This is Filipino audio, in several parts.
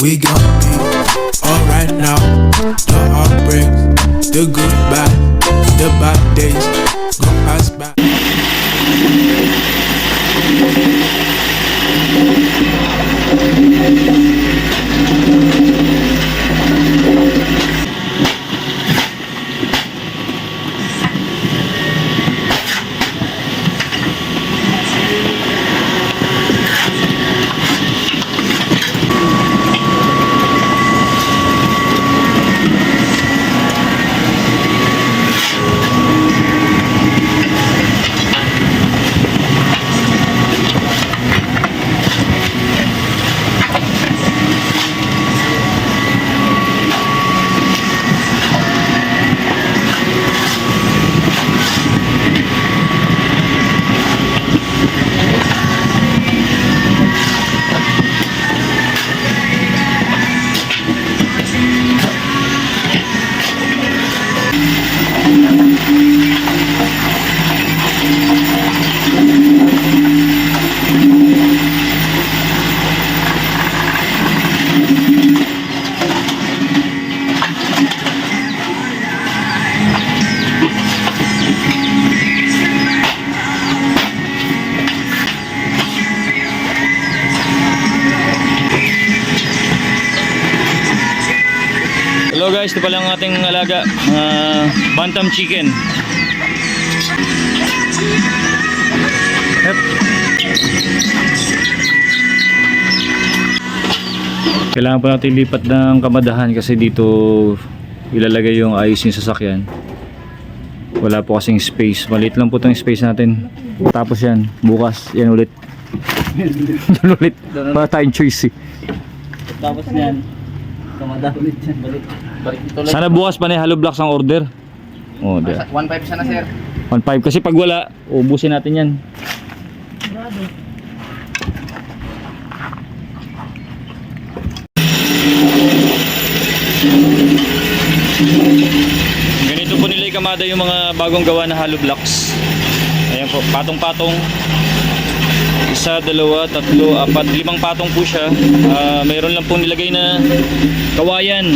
We gon' be alright now. The heartbreaks, the goodbye, the bad days gon' pass by. Hello bantam chicken. Yep. Kailangan pa natin lipat ng kamadahan kasi dito ilalagay yung ayos yung sasakyan. Wala po kasing space. Maliit lang po itong space natin. Tapos yan, bukas, yan ulit. Doon ulit. Para tayong choice eh. Tapos niyan, kamada ulit yan. Balik, balik ito lang. Sana bukas pa na hollow blocks ang order. Oh, di. 1.5 siya na sir. 1.5 kasi pag wala, ubusin natin yan. Ganito po nila ikamada yung mga bagong gawa na hollow blocks. Ayan po, patong-patong. Isa, dalawa, tatlo, apat, limang patong po siya. Ah, mayroon lang po nilagay na kawayan.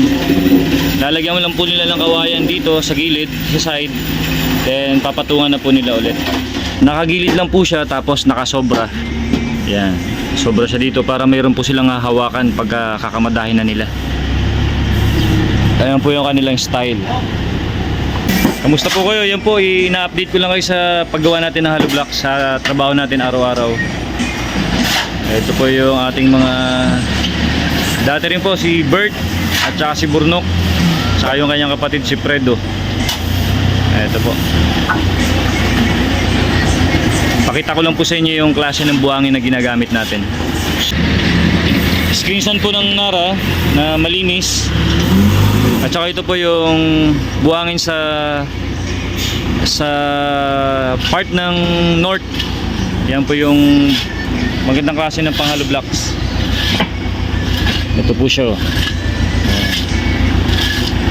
Lalagyan mo lang po nila ng kawayan dito sa gilid, sa side. Then papatungan na po nila ulit. Nakagilid lang po siya tapos nakasobra. Yan. Sobra siya dito para mayroon po silang hahawakan pagka kakamadahin na nila. Ayan po yung kanilang style. Kamusta po kayo? Yan po, ina-update ko lang kayo sa paggawa natin ng hollow block sa trabaho natin araw-araw. Ito po yung ating mga dati rin po si Bert at saka si Burnok saka yung kanyang kapatid si Fredo. Ito po. Pakita ko lang po sa inyo yung klase ng buhangin na ginagamit natin. Screenshot po ng Nara na malinis. At saka ito po yung buhangin sa sa part ng north. Yan po yung magandang klase ng panghalo blocks. Ito po siya. oh.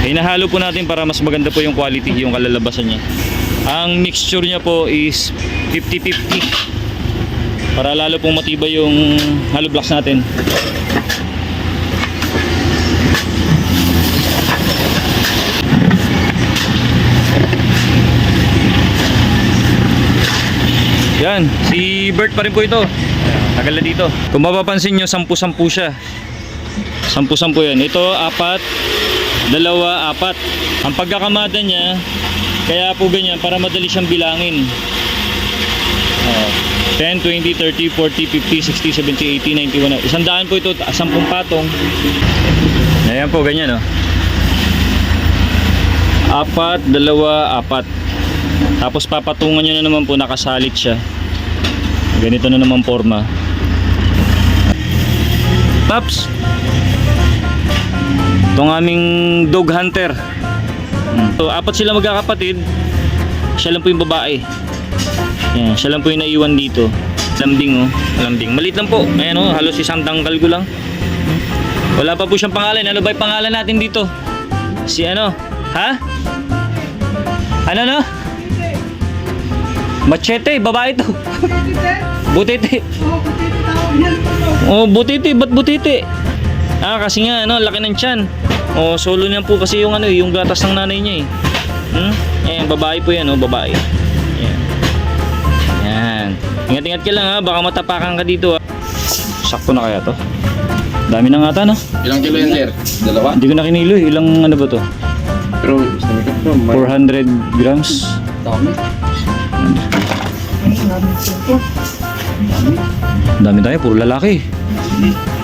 Hinahalo po natin para mas maganda po yung quality, yung kalalabasan niya. Ang mixture niya po is 50-50 para lalo pong matibay yung hollow blocks natin. Yan, si Bert pa rin po ito. Tagal na dito. Kung mapapansin nyo, sampu-sampu siya. Sampu-sampu yan. Ito, apat, dalawa, apat. Ang pagkakamada niya, kaya po ganyan, para madali siyang bilangin. Oh, 10, 20, 30, 40, 50, 60, 70, 80, 91. Isang daan po ito, sampung patong. Ayan po, ganyan oh. Apat, dalawa, apat. Tapos papatungan nyo na naman po, nakasalit siya. Ganito na naman forma. Paps! Itong aming dog hunter. Hmm. So, apat sila magkakapatid. Siya lang po yung babae. Yan, siya lang po yung naiwan dito. Lambing oh, lambing. Maliit lang po. Ayan oh, halos isang tangkal ko lang. Wala pa po siyang pangalan. Ano ba yung pangalan natin dito? Si ano? Ha? Ano no? Machete, babae to. Butiti. Oh, butiti, ba't butiti? Ah, kasi nga, ano, laki ng tiyan. O, solo niyan po kasi yung ano, eh, yung gatas ng nanay niya eh. Hmm? Ayan, babae po yan, oh, babae. Ayan. Ayan. Ingat-ingat ka lang ha, baka matapakan ka dito ha. Sakto na kaya to? Dami na nga ta, no? Ilang kilo yan, sir? Dalawa? Hindi ko na kinilo eh. Ilang ano ba to? Pero, sabi ko po, may... 400 grams? Dami. Dami tayo, puro lalaki.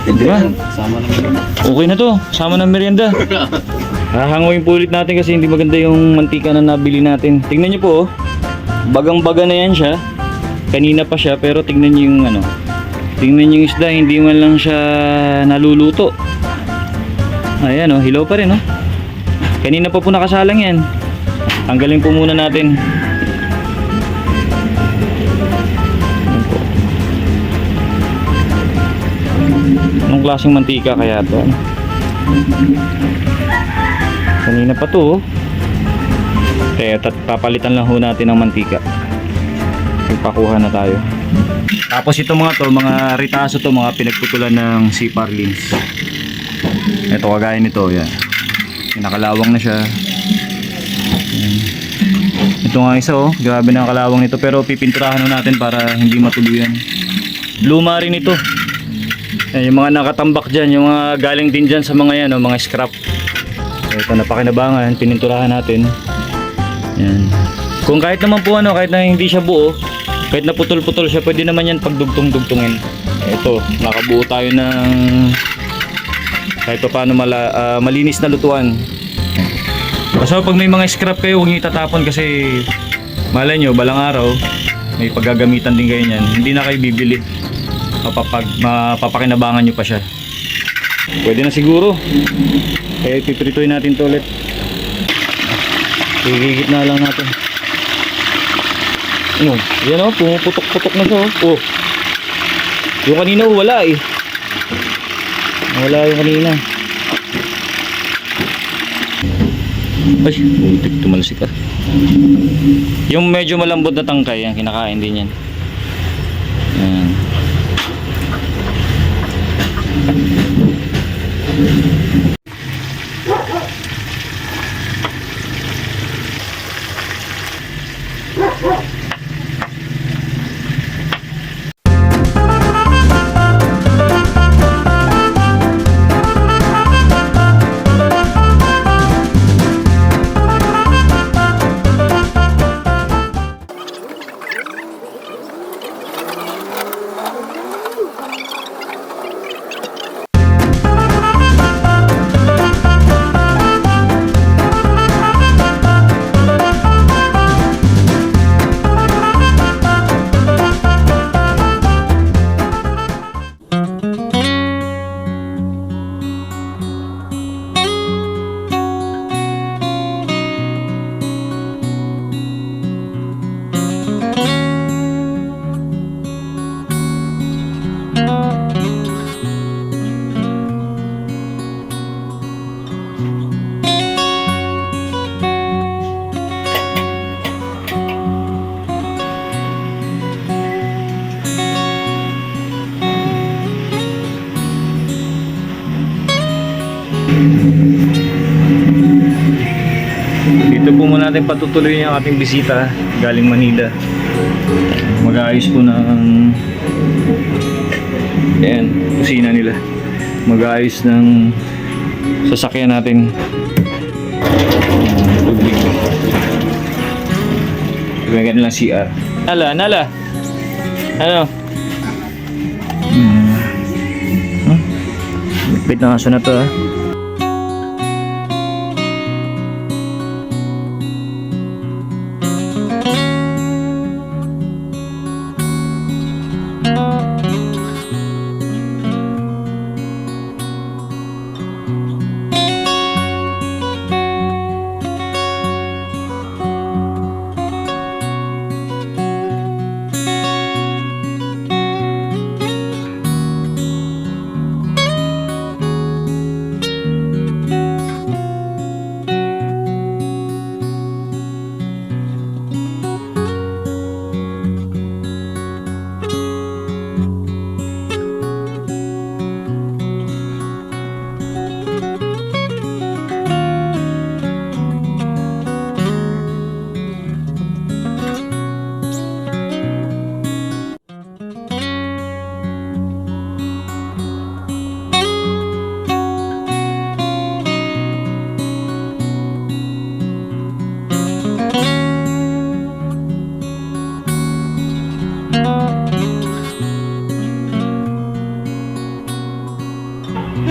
Di ba? Sama naman yun. Okay na to, sama ng merienda. Hahanguin po ulit natin kasi hindi maganda yung mantika na nabili natin. Tingnan nyo po, oh. bagang-baga na yan siya. Kanina pa siya, pero tingnan nyo yung ano. Tingnan nyo yung isda, hindi man lang siya naluluto. Ayan oh, hilaw pa rin oh. Kanina pa po nakasalang yan. Tanggalin po muna natin. Anong klaseng mantika kaya to? ano? Kanina pa to. oh. Kaya papalitan lang ho natin ng mantika. Ipakuha na tayo. Tapos ito mga to, mga ritaso to, mga pinagputulan ng siparlins. Ito kagaya nito, yan. Nakalawang na siya. Ito nga isa oh, grabe na ang kalawang nito pero pipinturahan na natin para hindi matuluyan. Luma rin ito. Yan, yung mga nakatambak dyan, yung mga galing din dyan sa mga yan, oh, mga scrap. Ito napakinabangan, pininturahan natin. Yan. Kung kahit naman po ano, kahit na hindi siya buo, kahit na putol-putol siya, pwede naman yan pagdugtong-dugtungin. Ito, nakabuo tayo ng kahit pa paano mala, ah, malinis na lutuan. Basta pag may mga scrap kayo, huwag niyo itatapon kasi malay nyo, balang araw, may paggagamitan din kayo niyan. Hindi na kayo bibili. Mapapag, mapapakinabangan nyo pa siya. Pwede na siguro. Kaya ipipritoy natin to ulit. Higigit na lang natin. Ano? Yan o, pumuputok-putok na siya oh. oh. Yung kanina oh, wala eh. Wala yung kanina. Ay, butik tumalsik ka. Yung medyo malambot na tangkay, yan, kinakain din yan. Yan. Dito natin patutuloy yung ating bisita galing Manila. Mag-aayos po ng Ayan, kusina nila. Mag-aayos ng sasakyan natin. Tubig. Gawin nilang CR. Nala, Nala. Ano? Hmm. Huh? Lupit na aso na to ah.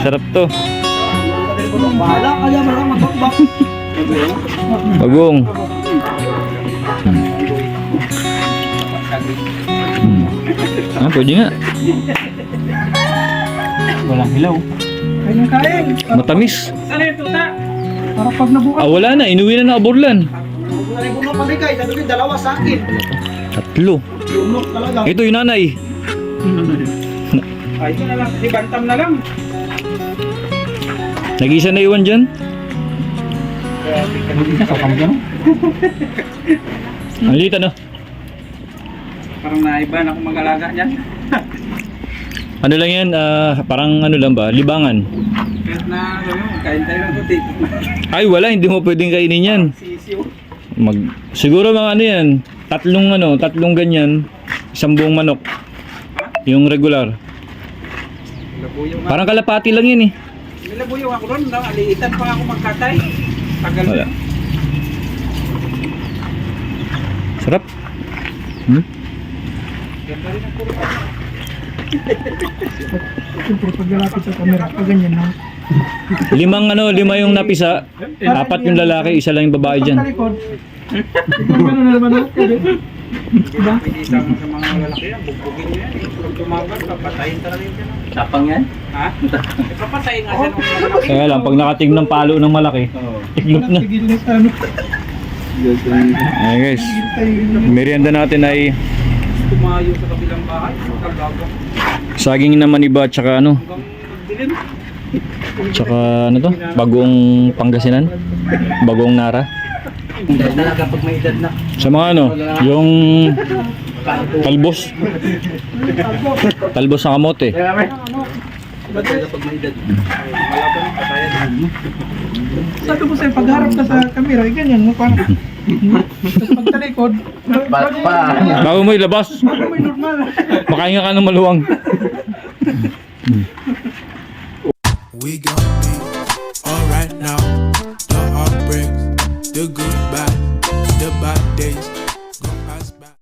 Sarap to. Bagong. Hmm. Ah, pwede nga. Walang hilaw. Kayang kain. Matamis. Yung tuta? Para pag nabukas. Ah, wala na. Inuwi na ano mo pamigay, sabi ko dalawa sa akin. Tatlo. Talaga. Ito yung nanay. Ay, ito na lang. Ibantam na lang. Nag-isa na iwan dyan. Ang liit ano. Parang naiban ako mag-alaga niyan. Ano lang yan, ah, parang ano lang ba, libangan. Kahit na, ano, kain tayo ng puti. Ay wala, hindi mo pwedeng kainin yan. Sisiw. Mag, siguro mga ano yan, tatlong ano, tatlong ganyan, isang buong manok. Yung regular. Parang kalapati lang yan eh. May labuyong ako ron. no? Aliitan pa nga ako magkatay. Tagal Wala. Sarap. Hmm? Ganda rin ang puro. Siyempre, pag lalapit sa camera, pag ganyan na. Limang ano, lima yung napisa, apat yung lalaki, isa lang yung babae dyan. Mo na naman ako. Diba? Pinisa mo sa mga lalaki yan. Bugbugin nyo yan. eh. Pag tumagal, papatayin talaga yun. Tapang yan. Ha? Eh, papatayin nga siya ng lalaki. Kaya lang, pag nakatig ng palo ng malaki, iglop na. Tigil na sa ano. Ayan guys, merienda natin ay Tumayo sa kabilang bahay. Saging naman iba, tsaka ano, tsaka ano to, bagong Pangasinan, bagong Nara. Dahil na lang kapag may edad na. Sa mga ano, yung talbos. Talbos sa kamote. Ba't dahil kapag may patayan. Sabi ko sa'yo, pagharap ka sa camera, eh, ganyan mo parang. Tapos pag talikod, Ba't pa? Bago mo ilabas, may normal. makahinga ka ng maluwang.